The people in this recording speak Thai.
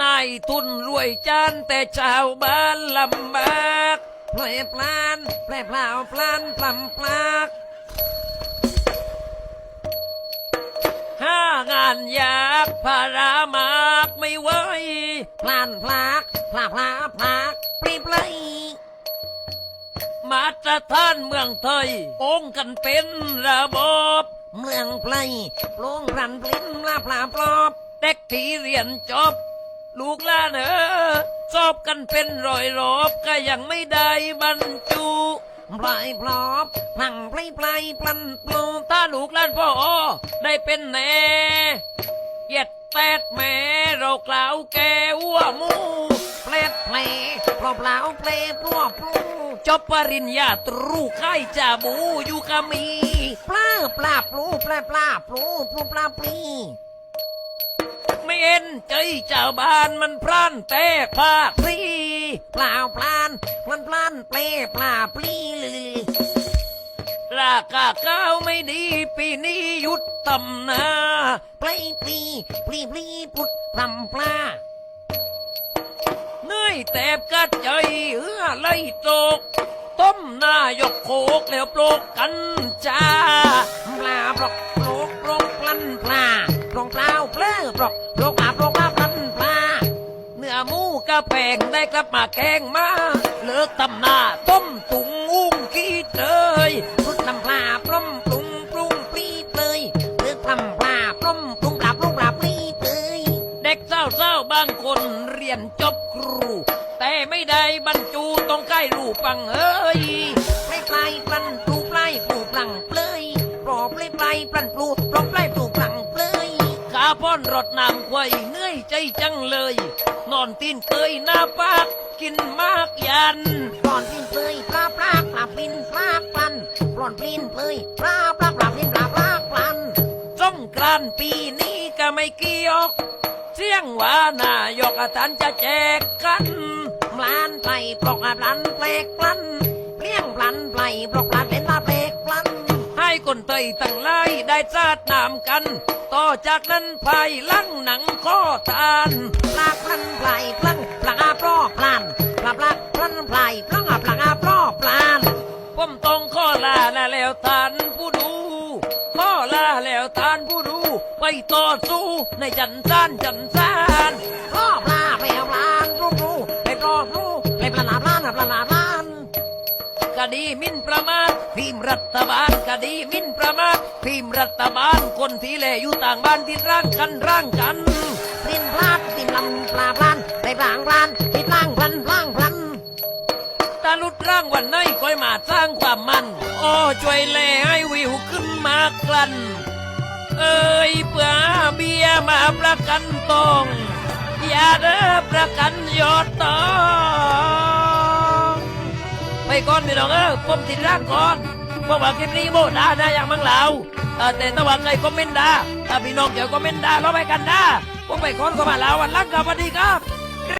นายทุนรวยจานแต่ชาวบ้านลำบากแปลปลานแปลเปล่าปลานพลำปลากห้างานยากภารามากไม่ไหวพลานพลากพลาพลาพลากปรีปลยมาตรฐานเมืองไทยโองกันเป็นระบบ เมืองไพลปลงพลันปลิ้นลาปลาปลอบเด็กที่เรียนจบ ลูกล้านเออสอบกันเป็นรอยรอบก็ยังไม่ได้บรรจุปลายพลอบพลังปลายปลายปลันปลูถ้าลูกล้านพ่อได้เป็นแน่เหย็ดแปดแม่เรากล่าวแกวัวมูแปลดแผลปล่าเปล่าเปลปลัวปลูจบปริญญาตรูค่ายจาบูอยู่กะมีปลาปลาปลูปลาปลาปลูปลูปลาปลี เอ็นใจเจ้าบ้านมันพรานแต่พลาดพลีเปล่าพลานพลันพลานเปลปลาปลีเลยราคาข้าวไม่ดีปีนี้หยุดตำนาเปลีปลีปลีปลีปุดพลำปลาเนื่อยแตบกัดใจเอื้อไล่โตก ต้มหน้ายกโคกแล้วปลกกันจ้าปลาปลอก กระแพงได้กลับมาแกงมาเลิกตำหน้าต้มตุงอุ้งขี้เตยรุดน้ำปลาปล้มปรุงปรุงปรีเตยเลิกทำปลาปล้มปรุงปลาปรุงปลาปรีเตยเด็กเศร้าเศร้าบางคนเรียนจบครู แต่ไม่ได้บรรจุต้องใกล้รูปปังเอ้ย ป้อนรดน้ำควายเหนื่อยใจจังเลย นอนตีนเคยหน้าปากกินมากยันปลอนตีนเคยปลาปลาปลาปินปลาปันปลอนปลินเพยปลาปลาปลาปินปลาปลาปันสงกรานต์ปีนี้ก็ไม่เกี่ยวเสียงว่านายกอาจารย์จะแจกกันมลานไปปลอกอาบลันเพลกพลันเปลี่ยงพลันไปปลอกพลันเป็นลาเพลกพลันให้ คนเตยตั้งไล่ได้จาดนามกัน ต่อจากนั้นภายหลังหนังข้อทานปลาพลันไพลพลังปลาปลอพลันปลาปลาพลันไพลพลังปลาปลอพลันผมต้องข้อลานะแล้วท่านผู้ดูข้อลาแล้วท่านผู้ดูไปต่อสู้ในจันทานจันทานร มินประมาทพิมพ์รัฐบาลคดีหมินประมาทพิมพ์รัฐบาลคนที่แลอยู่ต่างบ้านที่ร่างกันร่างกันพินพลาดติมลำปลาพลันไปพลางพลันติดล่างพลันพลางพลันตาลุดร่างวันไหนคอยมาสร้างความมันโอ้ช่วยแลให้วิวขึ้นมากลันเอ้ยเพื่อเบียร์มาประกันตองอย่าเด้อประกันยอดตองไป ก่อนพี่น้องเออผมติดร่างก่อนเพราะว่าคลิปนี้โบดานะอย่างมังเหลาเออแต่ถ้าว่าใครคอมเมนต์ด่าถ้าพี่น้องเดี๋ยวคอมเมนต์ด่าเราไปกันด่าผมไปก่อนก็มาลาวันลังกับวันดีครับ